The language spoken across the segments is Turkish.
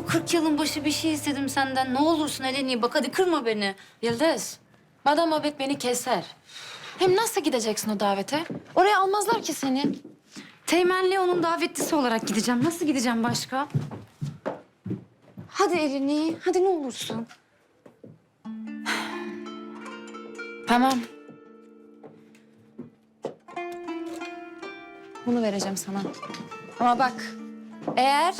bu 40 yılın başı bir şey istedim senden. Ne olursun Eleni bak hadi kırma beni. Yıldız, madem muhabbet beni keser. Hem nasıl gideceksin o davete? Oraya almazlar ki seni. Teğmen Leon'un davetlisi olarak gideceğim. Nasıl gideceğim başka? Hadi Eleni, hadi ne olursun. Tamam. Bunu vereceğim sana. Ama bak, eğer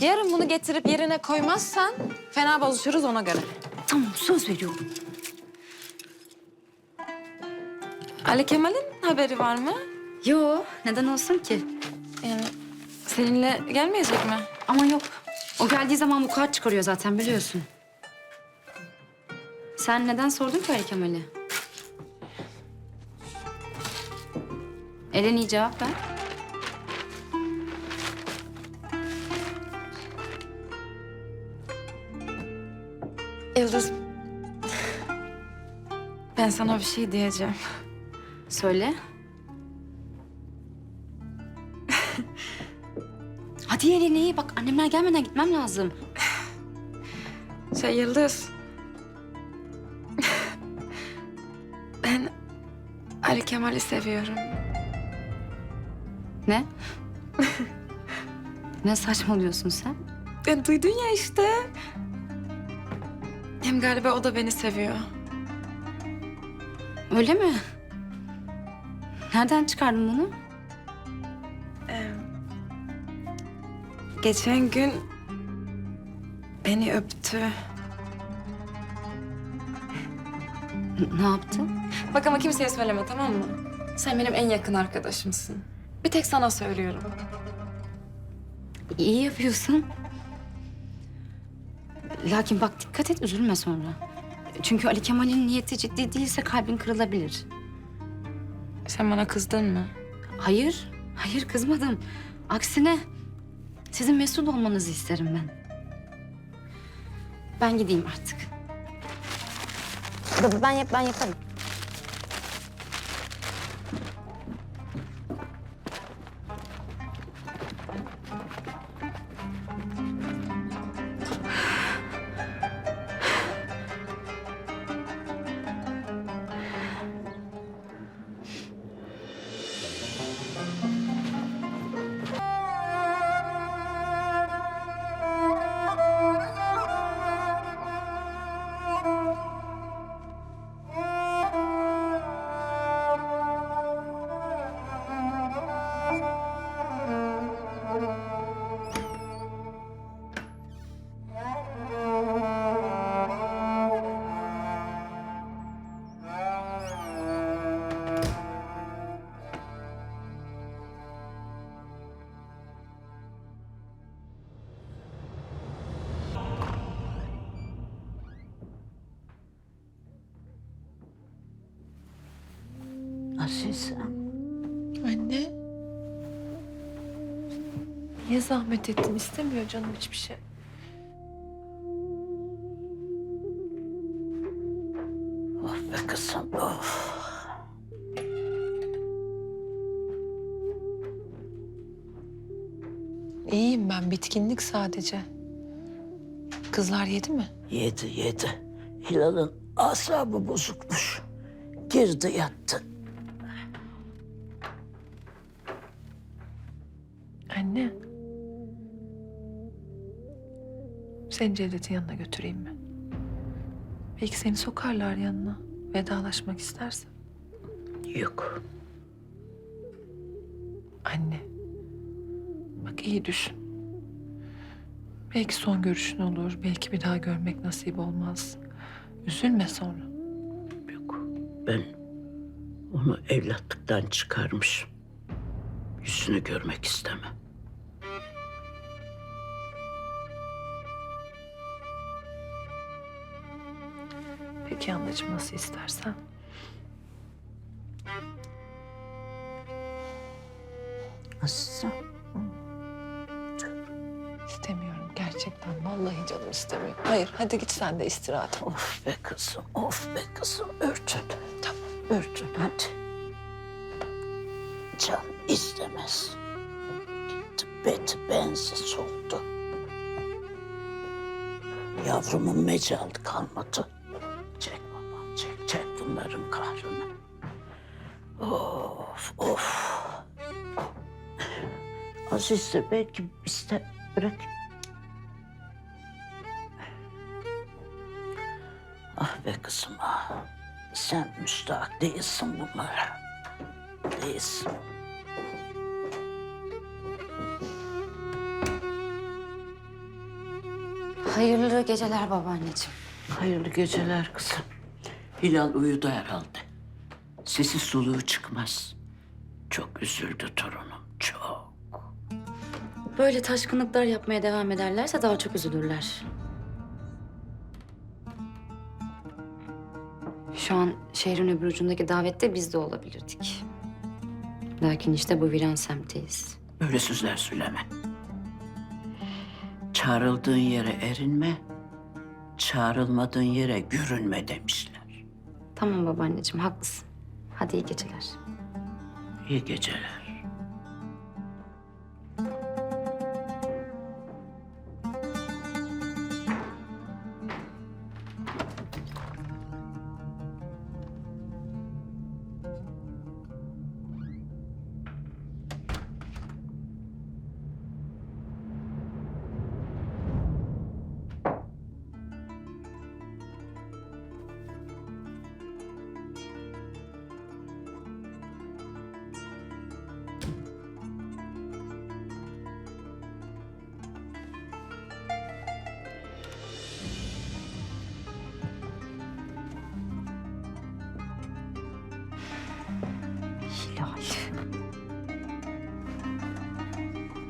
yarın bunu getirip yerine koymazsan fena bozuşuruz ona göre. Tamam söz veriyorum. Ali Kemal'in haberi var mı? Yo, neden olsun ki? Yani seninle gelmeyecek mi? Ama yok. O geldiği zaman bu kart çıkarıyor zaten biliyorsun. Sen neden sordun ki Ali Kemal'i? Eleni cevap ver. Yıldız, ben sana bir şey diyeceğim. Söyle. Hadi Eleni, bak annemler gelmeden gitmem lazım. Şey Yıldız. ben Ali Kemal'i seviyorum. Ne? ne saçmalıyorsun sen? Ya duydun ya işte. Hem galiba o da beni seviyor. Öyle mi? Nereden çıkardın bunu? Geçen gün beni öptü. N- ne yaptı? Bak ama kimseye söyleme tamam mı? Sen benim en yakın arkadaşımsın. Bir tek sana söylüyorum. İyi yapıyorsun. Lakin bak dikkat et üzülme sonra. Çünkü Ali Kemal'in niyeti ciddi değilse kalbin kırılabilir. Sen bana kızdın mı? Hayır, hayır kızmadım. Aksine sizin mesut olmanızı isterim ben. Ben gideyim artık. Ben yap, ben yaparım. Azize. Anne. Niye zahmet ettin? İstemiyor canım hiçbir şey. Of be kızım of. İyiyim ben. Bitkinlik sadece. Kızlar yedi mi? Yedi yedi. Hilal'ın asabı bozukmuş. Girdi yattı. Anne. Seni Cevdet'in yanına götüreyim mi? Belki seni sokarlar yanına. Vedalaşmak istersen. Yok. Anne. Bak iyi düşün. Belki son görüşün olur. Belki bir daha görmek nasip olmaz. Üzülme sonra. Yok. Ben onu evlatlıktan çıkarmışım. Yüzünü görmek istemem. Peki anacığım nasıl istersen. Azize. İstemiyorum gerçekten. Vallahi canım istemiyor. Hayır hadi git sen de istirahat ol. Of be kızım, of be kızım. Örtün. Tamam. Örtün hadi. Can istemez. Beti bensiz oldu. Yavrumun mecalı kalmadı. Bunların kahrını. Of of. Azize belki iste bırak. Ah be kızım ah. Sen müstahak değilsin bunlara. Değilsin. Hayırlı geceler babaanneciğim. Hayırlı geceler kızım. Hilal uyudu herhalde. Sesi soluğu çıkmaz. Çok üzüldü torunum, çok. Böyle taşkınlıklar yapmaya devam ederlerse daha çok üzülürler. Şu an şehrin öbür ucundaki davette biz de olabilirdik. Lakin işte bu viran semtteyiz. Böyle sözler söyleme. Çağrıldığın yere erinme, çağrılmadığın yere görünme demişler. Tamam babaanneciğim haklısın. Hadi iyi geceler. İyi geceler.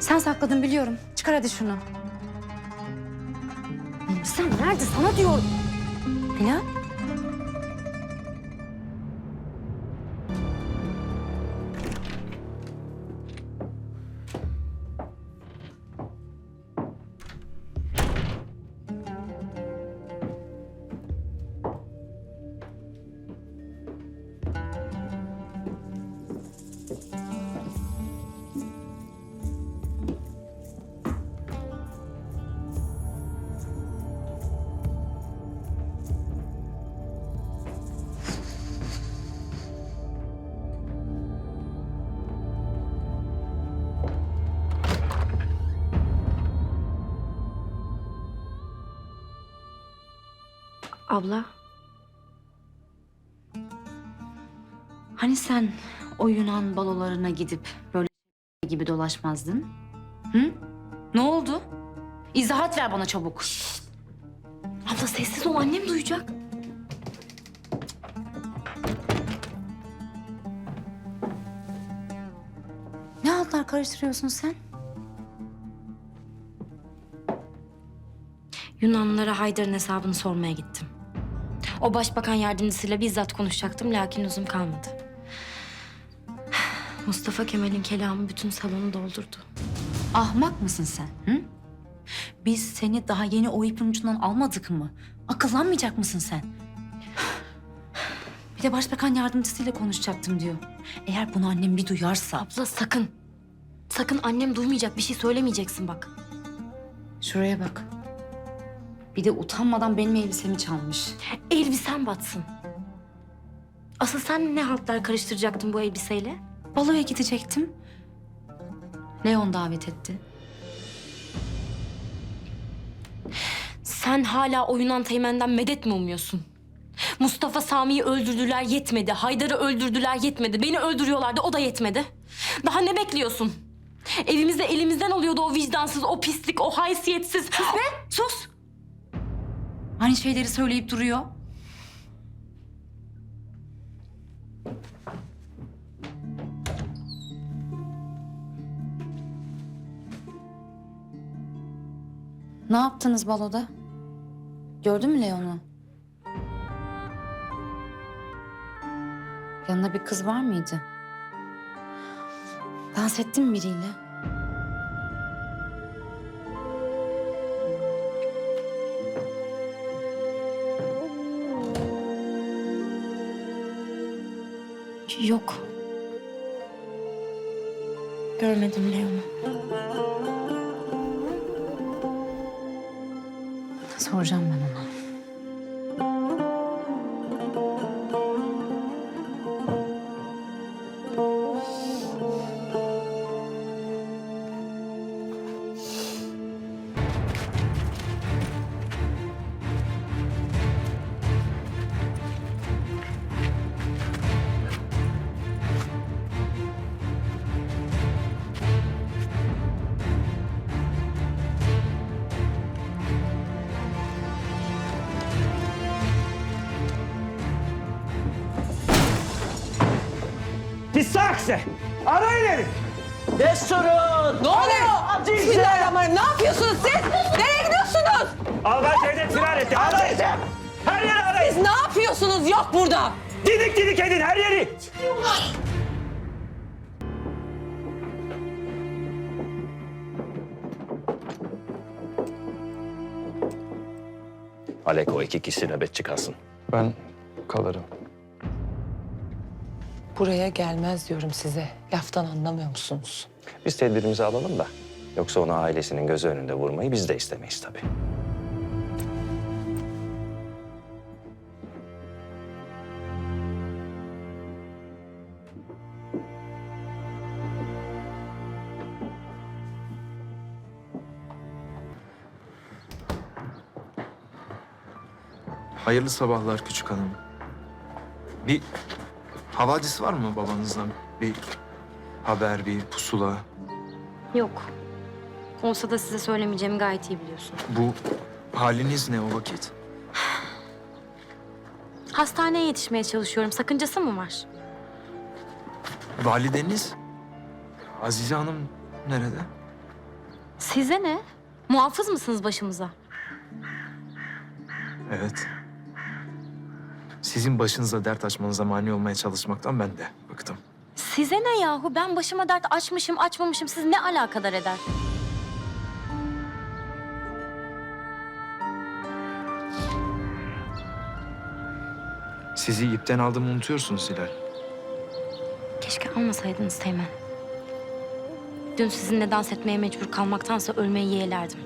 Sen sakladın biliyorum. Çıkar hadi şunu. Sen nerede? Sana diyorum. Hilal. Abla. Hani sen o Yunan balolarına gidip böyle gibi dolaşmazdın? Hı? Ne oldu? İzahat ver bana çabuk. Abla sessiz ol annem duyacak. Ne altlar karıştırıyorsun sen? Yunanlılara Haydar'ın hesabını sormaya gittim. O başbakan yardımcısıyla bizzat konuşacaktım lakin uzun kalmadı. Mustafa Kemal'in kelamı bütün salonu doldurdu. Ahmak mısın sen? Hı? Biz seni daha yeni o ipin ucundan almadık mı? Akıllanmayacak mısın sen? Bir de başbakan yardımcısıyla konuşacaktım diyor. Eğer bunu annem bir duyarsa... Abla sakın. Sakın annem duymayacak bir şey söylemeyeceksin bak. Şuraya bak. Bir de utanmadan benim elbisemi çalmış. Elbisen batsın. Asıl sen ne haltlar karıştıracaktın bu elbiseyle? Baloya gidecektim. Leon davet etti. Sen hala o Yunan teğmenden medet mi umuyorsun? Mustafa Sami'yi öldürdüler yetmedi. Haydar'ı öldürdüler yetmedi. Beni öldürüyorlardı o da yetmedi. Daha ne bekliyorsun? Evimizde elimizden alıyordu o vicdansız, o pislik, o haysiyetsiz. Sus be, sus. Aynı şeyleri söyleyip duruyor. Ne yaptınız baloda? Gördün mü Leon'u? Yanında bir kız var mıydı? Dans ettin mi biriyle? Yok. Görmedim Leon'u. Soracağım ben saksı! Arayın herif! Desturun! Ne oluyor? Bismillahirrahmanirrahim. Ne yapıyorsunuz siz? Nereye gidiyorsunuz? Albay Cevdet firar etti. Arayın! Her yeri arayın! Siz ne yapıyorsunuz? Yok burada. Didik didik edin her yeri! Alek o iki kişi nöbetçi kalsın. Ben kalırım. Buraya gelmez diyorum size. Laftan anlamıyor musunuz? Biz tedbirimizi alalım da. Yoksa onu ailesinin gözü önünde vurmayı biz de istemeyiz tabii. Hayırlı sabahlar küçük hanım. Bir havadis var mı babanızdan? Bir haber, bir pusula. Yok. Olsa da size söylemeyeceğimi gayet iyi biliyorsun. Bu haliniz ne o vakit? Hastaneye yetişmeye çalışıyorum. Sakıncası mı var? Valideniz? Azize Hanım nerede? Size ne? Muhafız mısınız başımıza? Evet. Sizin başınıza dert açmanıza mani olmaya çalışmaktan ben de bıktım. Size ne yahu? Ben başıma dert açmışım, açmamışım. Siz ne alakadar eder? Sizi ipten aldığımı unutuyorsunuz Hilal. Keşke almasaydınız Teğmen. Dün sizinle dans etmeye mecbur kalmaktansa ölmeyi yeğlerdim.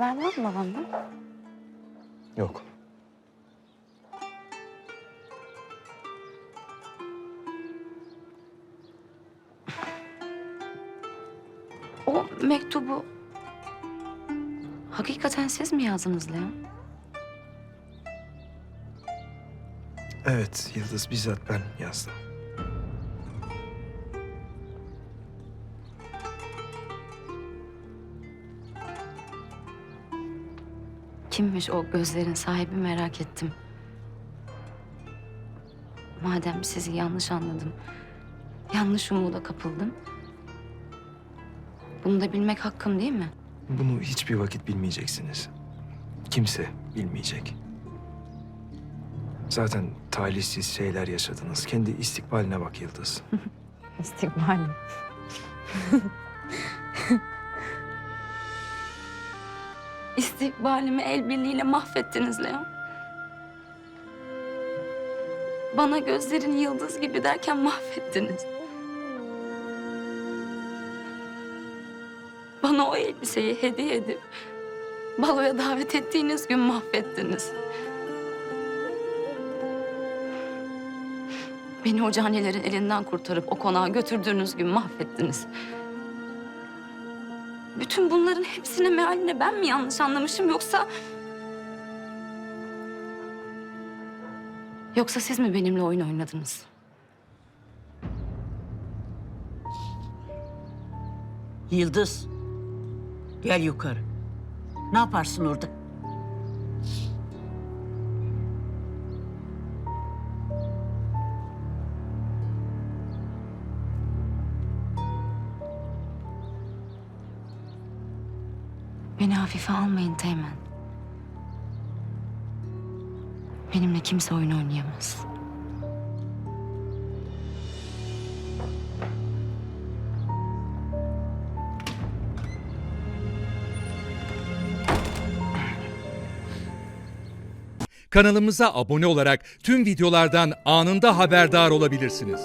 Haber var mı babamdan? Yok. O mektubu hakikaten siz mi yazdınız Leon? Evet Yıldız bizzat ben yazdım. Kimmiş o gözlerin sahibi merak ettim. Madem sizi yanlış anladım, yanlış umuda kapıldım. Bunu da bilmek hakkım değil mi? Bunu hiçbir vakit bilmeyeceksiniz. Kimse bilmeyecek. Zaten talihsiz şeyler yaşadınız. Kendi istikbaline bak Yıldız. İstikbal. İstikbalimi el birliğiyle mahvettiniz Leon. Bana gözlerin yıldız gibi derken mahvettiniz. Bana o elbiseyi hediye edip baloya davet ettiğiniz gün mahvettiniz. Beni o canelerin elinden kurtarıp o konağa götürdüğünüz gün mahvettiniz. Bütün bunların hepsine mealine ben mi yanlış anlamışım yoksa... Yoksa siz mi benimle oyun oynadınız? Yıldız, gel yukarı. Ne yaparsın orada? Hafife almayın Teğmen. Benimle kimse oyun oynayamaz. Kanalımıza abone olarak tüm videolardan anında haberdar olabilirsiniz.